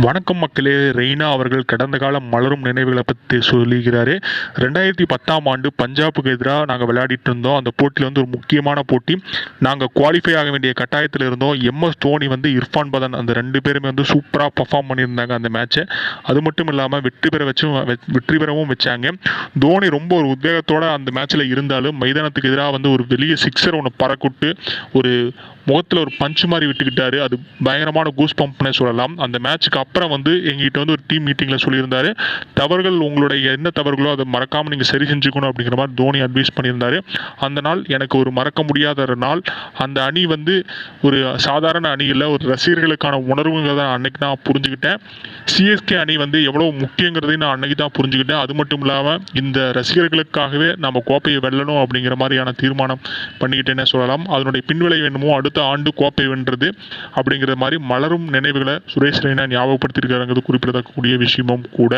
வணக்கம் மக்களே. ரெய்னா அவர்கள் கடந்த கால மலரும் நினைவுகளை பற்றி சொல்லுகிறாரு. ரெண்டாயிரத்தி பத்தாம் ஆண்டு பஞ்சாபுக்கு எதிராக நாங்கள் விளையாடிட்டு இருந்தோம். அந்த போட்டியில் வந்து ஒரு முக்கியமான போட்டி. நாங்கள் குவாலிஃபை ஆக வேண்டிய கட்டாயத்தில் இருந்தோம். எம்எஸ் தோனி வந்து இர்ஃபான் பதன் அந்த ரெண்டு பேருமே வந்து சூப்பராக பர்ஃபார்ம் பண்ணியிருந்தாங்க அந்த மேட்ச்சை அது மட்டும் இல்லாமல் வெற்றி பெற வச்சும் வெ- வெற்றி பெறவும் வச்சாங்க. தோனி ரொம்ப ஒரு உத்வேகத்தோடு அந்த மேட்ச்சில் இருந்தாலும் மைதானத்துக்கு எதிராக வந்து ஒரு வெளிய சிக்ஸர் ஒன்று பறக்குட்டு ஒரு முகத்தில் ஒரு பஞ்ச் மாதிரி விட்டுக்கிட்டாரு. அது பயங்கரமான கூஸ் பம்ப்னே சொல்லலாம். அந்த மேட்ச்சுக்கு அப்புறம் வந்து எங்கிட்ட வந்து ஒரு டீம் மீட்டிங்கில் சொல்லியிருந்தாரு. தவறுகள் உங்களுடைய என்ன தவறுகளோ அதை மறக்காமல் நீங்கள் சரி செஞ்சுக்கணும் அப்படிங்கிற மாதிரி தோனி அட்வைஸ் பண்ணியிருந்தாரு. அந்த நாள் எனக்கு ஒரு மறக்க முடியாத ஒரு நாள். அந்த அணி வந்து ஒரு சாதாரண அணி இல்லை ஒரு ரசிகர்களுக்கான உணர்வுங்கிறத நான் அன்னைக்கு நான் புரிஞ்சுக்கிட்டேன். சிஎஸ்கே அணி வந்து எவ்வளோ முக்கியங்கிறதையும் நான் அன்னைக்கு தான் புரிஞ்சுக்கிட்டேன். அது மட்டும் இல்லாமல் இந்த ரசிகர்களுக்காகவே நம்ம கோப்பையை வெல்லணும் அப்படிங்கிற மாதிரியான தீர்மானம் பண்ணிக்கிட்டேன்னு சொல்லலாம். அதனுடைய பின்விளைவு என்னமோ அடுத்த ஆண்டு கோப்பை வென்றது அப்படிங்கிற மாதிரி மலரும் நினைவுகளை சுரேஷ் ரெய்னா ஞாபகப்படுத்தியிருக்காருங்கிறது குறிப்பிடத்தக்கக்கூடிய விஷயமும் கூட